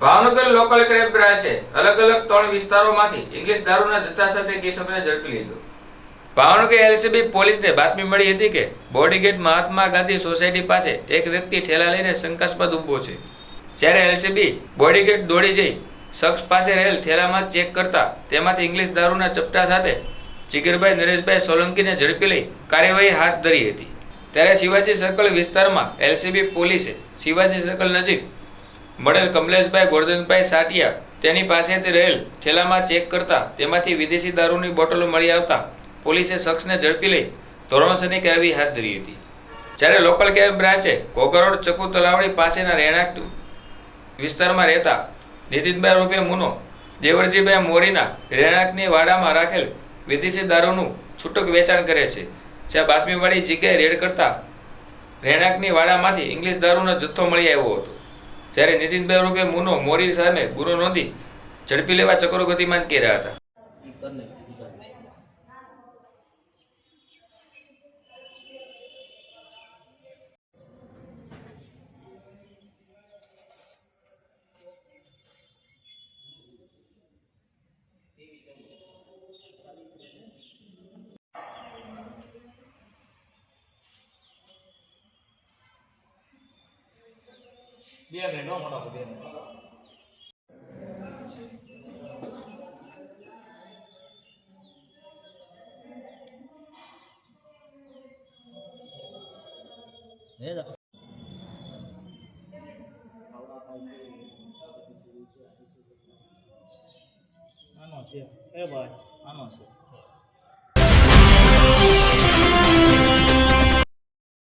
Bhavnagar local crime બ્રાન્ચે અલગ અલગ ત્રણ વિસ્તારોમાંથી ઇંગ્લિશ દારૂના જથ્થા સાથે કેશવને ઝડપી લીધો. ભાવનગર એલસીબી પોલીસને બાતમી મળી હતી કે બોડીગેટ મહાત્મા ગાંધી સોસાયટી પાસે એક વ્યક્તિ ઠેલા લઈને શંકાસ્પદ ઊભો છે. જ્યારે એલસીબી બોડીગેટ દોડી જઈ શખ્સ પાસે રહેલ ઠેલામાં ચેક કરતા તેમાંથી ઇંગ્લિશ દારૂના ચપટા સાથે જીગરભાઈ નરેશભાઈ સોલંકીને ઝડપી લઈ કાર્યવાહી હાથ ધરી હતી. ત્યારે શિવાજી સર્કલ વિસ્તારમાં એલસીબી પોલીસે શિવાજી સર્કલ નજીક મળેલ કમલેશભાઈ, ગોરધનભાઈ સાટિયા તેની પાસેથી રહેલ ઠેલામાં ચેક કરતા તેમાંથી વિદેશી દારૂની બોટલો મળી આવતા પોલીસે શખ્સને ઝડપી લઈ ધોરણસરની કાર્યવાહી હાથ ધરી હતી. જ્યારે લોકલ ક્રાઇમ બ્રાન્ચે કોકરોડ ચકુ તલાવડી પાસેના રહેણાંક વિસ્તારમાં રહેતા નીતિનભાઈ રૂપે મુનો, દેવરજીભાઈ મોરીના રહેણાંકની વાડામાં રાખેલ વિદેશી દારૂનું છૂટક વેચાણ કરે છે, જ્યાં બાતમીવાળી જગ્યાએ રેડ કરતા રહેણાંકની વાડામાંથી ઇંગ્લિશ દારૂનો જથ્થો મળી આવ્યો હતો. જ્યારે નીતિનભાઈ રૂપે મુનો મોરી સામે ગુનો નોંધી ઝડપી લેવા ચક્રો ગતિમાન કર્યા હતા. બે મિનિટ હો મોટા બે મિનિટ આનો છે એ ભાઈ આનો છે